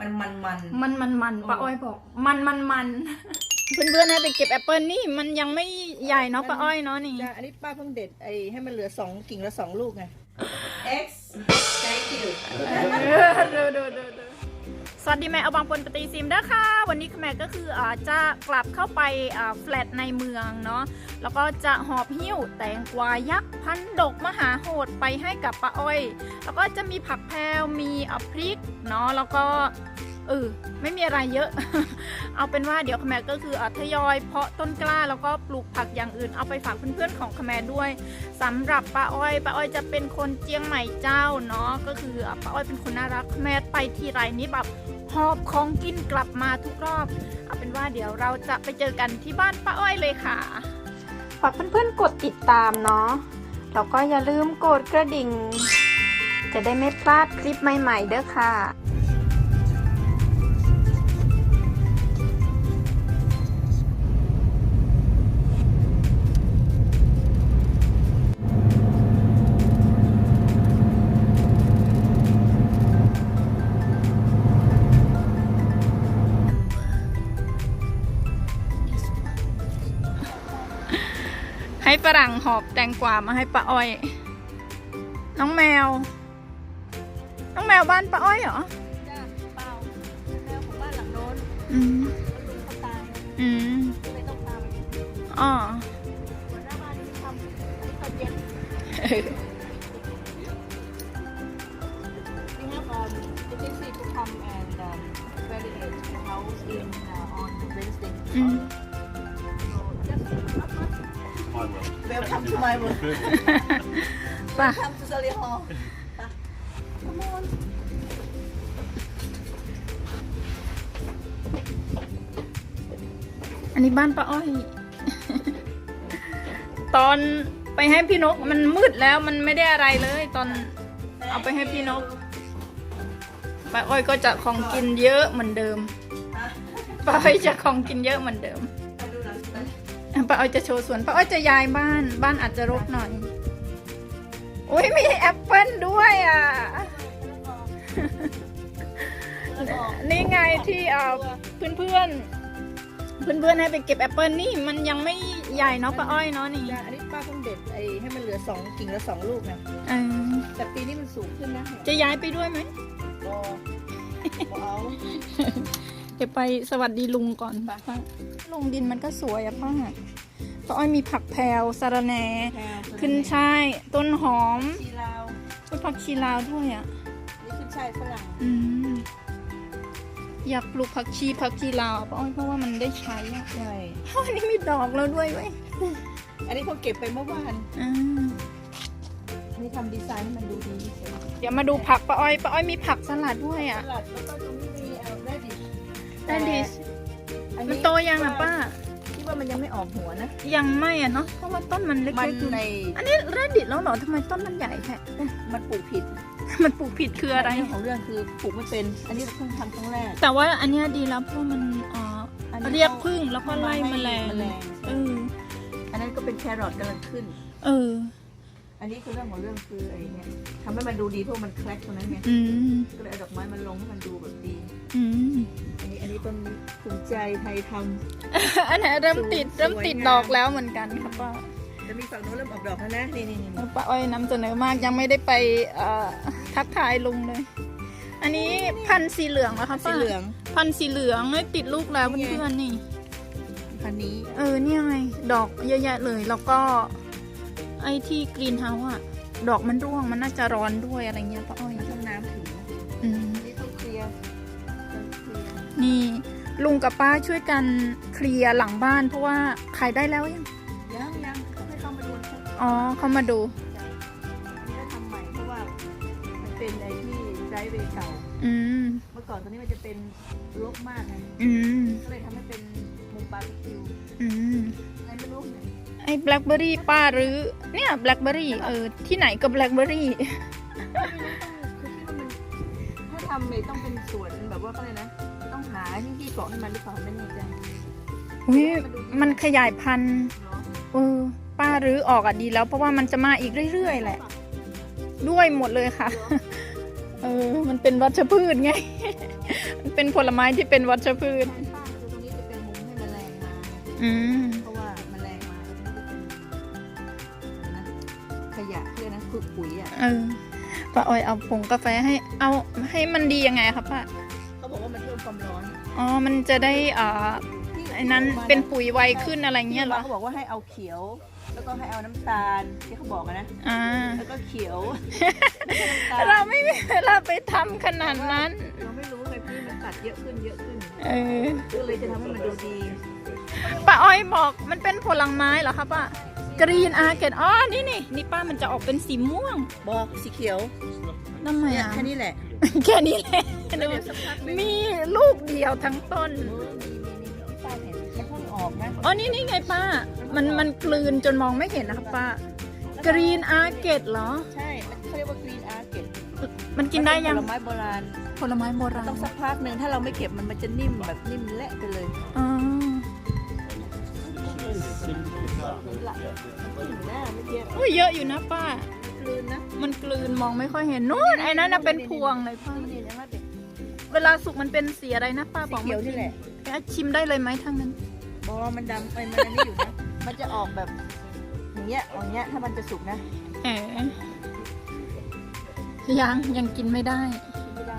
มันมันมันมันมันมันป้าอ้อยบอก มันมันมันเพื่อนๆให้ไปเก็บแอปเปิลนี่มันยังไม่ใหญ่เนาะป้าอ้อยเนาะนี่จ้ะอันนี้ป้าเพิ่งเด็ดไอ้ให้มันเหลือสองกิ่งละสองลูกไง X thank you ดูดูดูดู สวัสดีแม่เอาบางปนปฏิซิมเด้อค่ะ วันนี้แม่ก็คืออจะกลับเข้าไปแฟลตในเมืองเนาะแล้วก็จะหอบหิ้วแตงกวายักษ์พันดกมหาโหดไปให้กับป้าอ้อย แล้วก็จะมีผักแพลวมีอะพริกเนาะแล้วก็ เออไม่มีอะไรเยอะ เอาเป็นว่าเดี๋ยวขแมก็คืออทยอยเพาะต้นกล้าแล้วก็ปลูกผักอย่างอื่นเอาไปฝากเพื่อนๆของขแมด้วยสำหรับป้าอ้อยป้าอ้อยจะเป็นคนเจียงใหม่เจ้าเนาะก็คือป้าอ้อยเป็นคนน่ารักแมไปทีไรนี่แบบหอบของกินกลับมาทุกรอบ เอาเป็นว่าเดี๋ยวเราจะไปเจอกันที่บ้านป้าอ้อยเลยค่ะฝากเพื่อนๆกดติดตามเนาะแล้วก็อย่าลืมกดกระดิ่ง จะได้ไม่พลาดคลิปใหม่ๆเด้อค่ะ ให้ฝรั่งหอบแตงกวามาให้ป้าอ้อย น้องแมว น้องแมวบ้านป้าอ้อยเหรอ จ้ะเปล่าแมวของบ้านหลังโน้น อืม will. Welcome to my world ป่ะ Welcome to Sally Hall Come on. อันนี้บ้านป้าอ้อย ตอนไปให้พี่นกมันมืดแล้วมันไม่ได้อะไรเลย ตอนเอาไปให้พี่นกป้าอ้อยก็จะของกินเยอะเหมือนเดิมป้าอ้อยจะของกินเยอะเหมือนเดิมมาดูหนังสือ ป้าอ้อยจะโชว์สวนป้าอ้อยจะย้ายบ้าน บ้านอาจจะรกหน่อยโอ้ยมีแอปเปิลด้วยอะ นี่ไงที่เอ่อเพื่อนเพื่อนเพื่อนเพื่อนๆให้ไปเก็บแอปเปิลนี่มันยังไม่ใหญ่เนาะป้าอ้อยเนาะนี่จ้ะอันนี้ป้าเพิ่งเด็ดไอ้ให้มันเหลือสองกิ่งละสองลูกไงเออแต่ปีนี้มันสูงขึ้นนะ จะย้ายไปด้วยไหมบอบ่เอาเดี๋ยวไปสวัสดีลุงก่อนป้าลงดินมันก็สวยอะป้าป้าอ้อยมีผักแพรวสะระแหน่แพรวขึ้นช่ายต้นหอมชีลาวมีผักชีลาวด้วยอะนี่ขึ้นช่ายฝรั่งอืมอยากปลูกผักชีผักชีลาวอะป้าอ้อยเพราะว่ามันได้ใช้อะใช่อ้าวอันนี้มีดอกแล้วด้วยเว้ยอันนี้เขาเก็บไปเมื่อวานอ่าอันนี้ทำดีไซน์ให้มันดูดีเฉยเดี๋ยวมาดูผักป้าอ้อยป้าอ้อยมีผักสลัดด้วยสอะลัดแล้วก็ตรงนี้ ได้ดิอันมันนี้โตยังอะป้า คิดว่ามันยังไม่ออกหัวนะ ยังไม่อะเนาะ เพราะว่าต้นมันเล็มันกๆอยู่ในอันนี้เรดดิตแล้วเหรอทำไมต้นมันใหญ่แค่ มันปลูกผิดมันปลูกผิดคืออะไรเรื่องของเรื่องคือปลูกไม่เป็น อันนี้เราเพิ่งทำครั้งแรกแต่ว่าอันเนี้ยดีแล้วเพราะมันเอ่ออันนี้เรียกพึ่งแล้วก็ไล่แมลง แมลงเออ อันนั้นก็เป็นแครอทกำลังขึ้น เออ อันนี้คือเรื่องของเรื่องคือไอ้เนี่ยทำให้มันดูดีเพราะมันแคลกตรงนั้นไง อืม ก็เลยเอาดอกไม้มันลงให้มันดูแบบดี อืมอั นนี้อันนี้ต้นภูมิใจไทยทอันไหนเริ่มติดสวยเริ่มติดงามดอกแล้วเหมือนกันค่ะป้าำจะมีฝั่งโน้นเริ่มออกดอกแล้วนะนี่นี่นี่ป้าอ้อยนำเสนอมากยังไม่ได้ไปเอ่อทักทายลุงเลย อันนี้พันธุ์สีเหลืองเหรอคะสีป้าเหลืองพันธุ์สีเหลืองเอ้ยติดลูกแล้วนี่ไงเพื่อนๆนี่ พันนี้เออเนี่ยไงดอกเยอะแยะเลย แล้วก็ ไอ้ที่กรีนเฮาส์อะดอกมันร่วงมันน่าจะร้อนด้วยอะไรเงี้ยป้าอ้อยต้องน้ำ นี่ลุงกับป้าช่วยกันเคลียร์หลังบ้านเพราะว่าขายได้แล้วยังยังยังเขาให้เข้ามาดูนะอ๋อเขามาดูอันนี้ก็ทำใหม่เพราะว่ามันเป็นไอ้ที่ไรเวย์เก่า อืม เมื่อก่อนตอนนี้มันจะเป็นรกมากไงอืม ก็เลยทำให้เป็นมุมบาร์บีคิวอืม อะไรไม่รู้เนี่ยไอ้แบล็คเบอรี่ป้าหรือเนี่ยแบล็คเบอรี่เออที่ไหนก็แบล็คเบอรี่ ไม่รู้ต้องคือคิดว่ามันถ้าทำเนี่ยต้องเป็นสวนแบบว่าก็เลยกนะต้องหาที่ที่เกาะให้มันหรือเปล่าไม่แน่ใจอุ้ยมันขยายพันธุ์เนาะเออป้ารื้อออกอะดีแล้วเพราะว่ามันจะมาอีกเรื่อยๆแหละ ด้วยหมดเลยค่ะ เออ มันเป็นวัชพืชไง มันเป็นเป็นผลไม้ที่เป็นวัชพืชใช่ป้าคือตรงนี้จะเป็นมุมให้แมลงมาไงอืมเพราะว่าแมลงมาแล้วมันจะเป็นนะขยะเพื่อนะคือปุ๋ยอะเออป้าอ้อยเอาผงกาแฟให้ เอาให้มันดียังไงครับป้า ความร้อนอ๋อ มันจะได้อ่าไอ้นั้นเป็นปุ๋ยไวขึ้นอะไรเงี้ยเหรอเขาบอกว่าให้เอาเขียว แล้วก็ให้เอาน้ำตาลที่เขาบอกอะนะอ่าแล้วก็เขียวเราไม่มีเวลาไปทำขนาดนั้น เราไม่รู้ไงพี่มันตัดเยอะขึ้นเยอะขึ้นเออก็เลยจะทำให้มันดูดีป้าอ้อยบอกมันเป็นผลไม้เหรอครับป้ากรีนอาร์เกตอ๋อ นี่นี่นี่ป้ามันจะออกเป็นสีม่วง บอกสีเขียวทำไมเนี่ยอะแค่นี้แหละ แค่นี้แหละเดี๋ยวสักพักนึงมีลูกเดียวทั้งต้นเออมีมีมีที่ป้าเห็นมันเพิ่งออกนะอ๋อนี่นี่ไงป้า มันมันกลืนจนมองไม่เห็นนะครับป้ากรีนอาร์เกตเหรอ ใช่มันเขาเรียกว่ากรีนอาร์เกตมันกินได้ยังผลไม้โบราณผลไม้โบราณต้องสักพักหนึ่งถ้าเราไม่เก็บมันมันจะนิ่มแบบนิ่มเละไปเลยอ๋อหลักมันก็อยู่หน้าเมื่อกี้อุ้ยเยอะอยู่นะป้ากลืนนะมันกลืนมองไม่ค่อยเห็นนู่นไอ้นั่นน่ะเป็นพวงเลยป้านี่นะว่า เด็กเวลาสุกมันเป็นสีอะไรนะป้าสีบอกเขียวนี่แหละแกชิมได้เลยไหมทั้งนั้นบอมันดำไปมันอันนี้อยู่นะ มันจะออกแบบอย่างเงี้ยออกอย่างเงี้ยถ้ามันจะสุกนะเอ๋ยังยังกินไม่ได้กินไม่ได้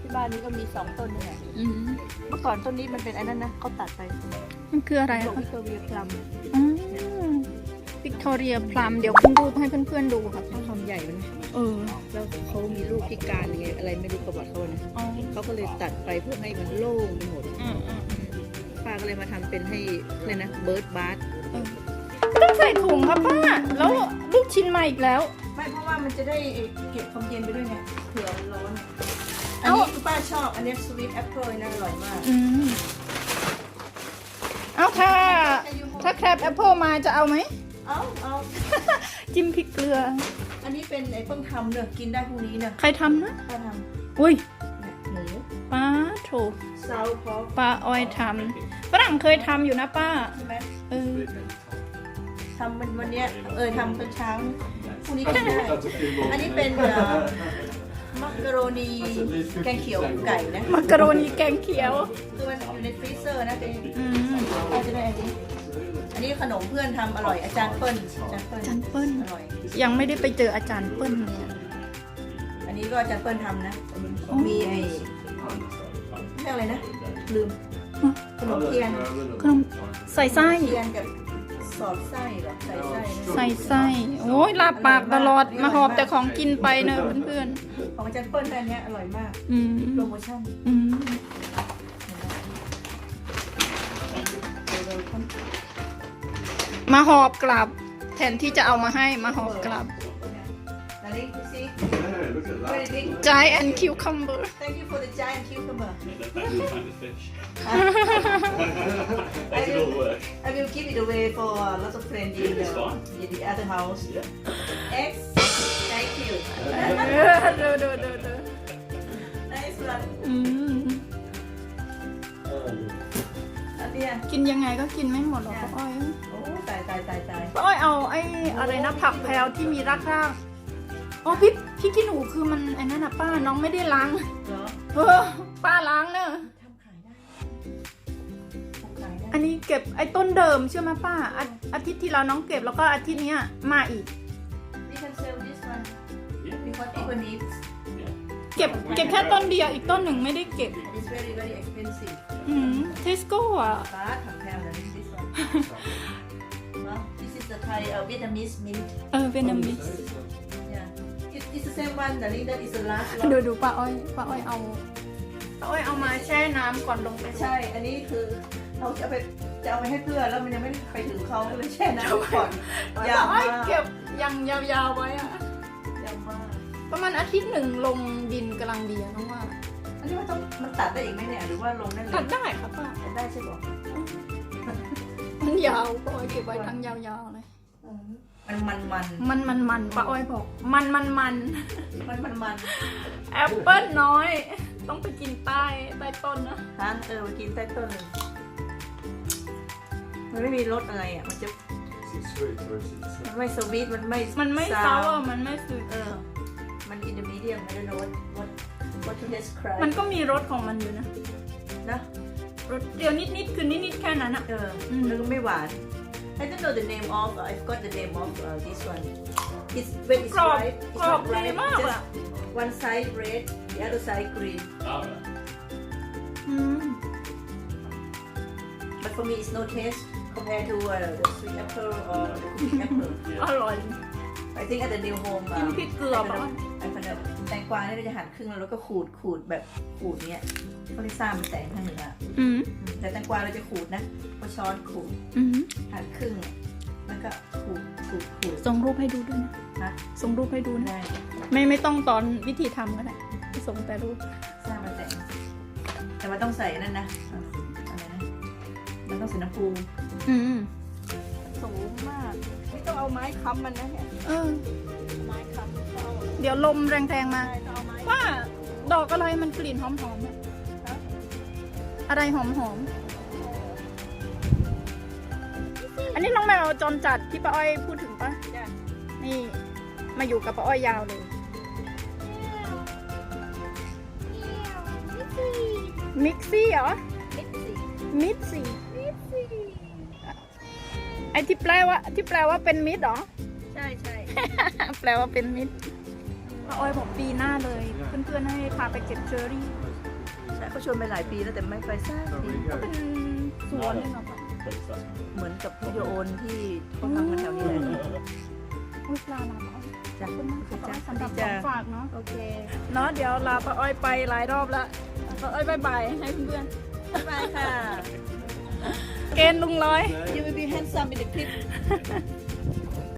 ที่บ้านนี้ก็มีสองต้นนี่แหละอืมเมื่อก่อนต้นนี้มันเป็นอันนั้นนะเขาตัดไปมันคืออะไรบอกคะ วิกตอเรียพลัมวิกตอเรียพลัมเดี๋ยวคุณรูปให้เพื่อนๆดูค่ะเขาทำ ใหญ่มันเออ แล้วเขามีลูกพิการยังไงอะไรไม่รู้ประวัติเขานะอ๋อเขาก็เลยตัดไปเพื่อให้มันโล่งไปหมดอืมอืมป้าก็เลยมาทำเป็นให้เลยนะเบิร์ดบาร์เออต้องใส่ถุงครับป้า แล้วลูกชิ้นมาอีกแล้ว ไม่เพราะว่ามันจะได้เก็บความเย็นไปด้วยไงเผื่อมันร้อนอันเอ้านี้คือป้าชอบอันนี้สวีทแอปเปิลนะอร่อยมากอืมเอาถ้า ถ้าแครบแอปเปิลมาจะเอาไหมเอาเอาจิ้มพริกเกลือ อันนี้เป็นไอ้เพิ่งทำเนอะกินได้พรุ่งนี้เนอะใครทำนะป้าทอุ้ยำเนี่ยหมูป้าโถซาวพอป้าอ้อยทำฝรั่งเคยทำอยู่นะป้าใช่ไหมเออ ทำมันวันเนี้ยเออทำตอนเช้าพรุ่งนี้กินได้อันนี้เป็นเอ่อมักกะโรนีแกงเขียวไก่นะมักกะโรนีแกงเขียว คือมันอยู่ในฟรีเซอร์นะเป็นอืมป้าจะได้อันนี้อั นนี้ขนมเพื่อนทำอร่อยอาจารย์เปิ้ลอาจารย์เปิ้ลอาจารย์เปิ้ล อร่อย ยังไม่ได้ไปเจออาจารย์เปิ้ลเลยอะอันนี้ก็อาจารย์เปิ้ลทำนะ มีไอ้เรียกอะไรนะ ลืมขนมเทียนขนมใส่ไส้เทียนกับสอดไส้เหรอใส่ไส้นะใส่ไส้โอ้ยลาบปากตลอดมาหอบแต่ของกินไปเนอะเพื่อนของอาจารย์เปิ้ลได้อันเนี้ยอร่อยมากๆอืมโปรโมชั่นอืม มาหอบกลับ แทนที่จะเอามาให้มาหอบกลับนาลิดูสิ Yeah, look at that. What do you think? giant cucumber Thank you for the giant cucumber That's your kind of fish. I Make it all will, work. I will give it away for uh, lots of friends in It's the, fine. in the other house Yeah. X thank you ดูดูดูดู nice one อืม อันเนี้ยกินยังไงก็กินไม่หมดหรอกป้าอ้อยโอ้ตายตายตายตายป้าอ้อยเอาไอ้อะไรนะผักแพรวที่มีรากรากอ๋อพี่พี่กินหนูคือมันไอ้นั่นนะป้าน้องไม่ได้ล้างเหรอเออป้าล้างเนอะทำขายได้ทำขายได้อันนี้เก็บไอ้ต้นเดิมใช่ไหมป้าอาอาทิตย์ที่แล้วน้องเก็บแล้วก็อาทิตย์เนี้ยมาอีก We can sell this one Yeah. because people need เก็บเก็บแค่ต้นเดียวอีกต้นหนึ่งไม่ได้เก็บ it's very very expensive อืมเทสโก้อะฟ้าถักแพงเลย this one well this is the Thai uh, Vietnamese mint เออเวนนามิส yeah it, it's the same one darling that is the last ดู one ดูป้าอ้อยป้าอ้อยเอาป้าอ้อยเอามาแช่น้ำก่อนลงไปใช่ อันนี้คือเราจะเอาไปจะเอาไปให้เพื่อนแล้วมันยังไม่ได้ไปถึงเขาก็เลยแช่น้ำก่อนป้าอย่าอ้อยมาเก็บยังยาวๆไว้อะอย่ามา ประมาณอาทิตย์หนึ่งลงดินกำลังดีอะน้องว่า อันนี้มันต้องมันตัดได้อีกไหมเนี่ยหรือว่าลงได้เลตัยดได้ค่ะป้าตัดได้ใช่ปะมันยาวป้าอ้อยเก็บไว้ทั้งยาวๆเลย มันมันมันมันมันมันป้าอ้อยบอก มันมันมันมันมันมันแอปเปิ้ลน้อย ต้องไปกินใต้ใต้ต้นนะฮะเออมากินใต้ต้นเลยมันไม่มีรสอะไรอะมันจะ It's sweet versus มันไม่สวีทมันไม่มันไม่ซเซาอะมันไม่สุดเออ มันอินเตอร์มีเดียมไม่ได้โน้ต what to describe มันก็มีรสของมันอยู่นะนะรสเดียวนิดๆคือนิดๆแค่นั้นอะเอออืมแล้วก็ไม่หวาน I don't know the name of I forgot the name of uh, this one it's when it's กรอบ ripe it's กรอบ not ดี ripe มาก just อะ one side red the other side green Oh, อืม but for me it's no taste compared to uh, the sweet apple or the cooking apple อร่อย I think at the new home กินพริกเกลือป่ะ ไอ้พันธุ์แตงกวาเนี่ยเราจะหั่นครึ่งแล้วก็ขูดขูดแบบขูดเนี้ยเขาเรียกซ่ามันแตงทางเหนืออืมแต่แตงกวาเราจะขูดนะก็ช้อนขูดอืมหั่นครึ่งแล้วก็ขูดขูดขูด ส่งรูปให้ดูด้วยนะนะส่งรูปให้ดูนะ ได้ไม่ไม่ต้องตอนวิธีทำก็ได้ส่งแต่รูป ซ่ามันแตงแต่มันต้องใส่นั่นนะอะไรนะมันต้องใส่น้ำปูอืม สูงมาก ไม่ต้องเอาไม้ค้ำมันนะเนี่ยเออ ไม้ค้ำต้องเอาเดี๋ยวลมแรงๆมา ใช่ต้องเอาไม้ว่าดอกอะไรมันกลิ่นหอมๆอะอะไรหอมๆ อันนี้น้องแมวจรจัดที่ป้าอ้อยพูดถึงปะจ้ะนี่ มาอยู่กับป้าอ้อยยาวเลย มิกซี่เหรอ มิดซี่ ไอที่แปลว่าที่แปลว่าเป็นมิดเหรอ ใช่ใช่แปลว่าเป็นมิดป้าอ้อยบอกปีหน้าเลย เพื่อนๆให้พาไปเก็บเชอรี่ใช่เขาชวนไปหลายปีแล้วแต่ไม่ไปสักทีเป็นสวนเลยเหรอคะ But that's เหมือนกับวิดีโอโอนที่เขาทำกันแถวนี้เลยอุ้ยปลาลาป้าอ้อยจ้ะขอบคุณมากค่ะจ้ะสำหรับขจ้ะองฝากเนาะโอเคเนาะเดี๋ยวลาป้าอ้อยไปหลายรอบแล้วป้าอ้อยบายบายให้เพื่อนบ๊ายบายค่ะๆ เกณฑ์ลุงร้อย You will be handsome in the clip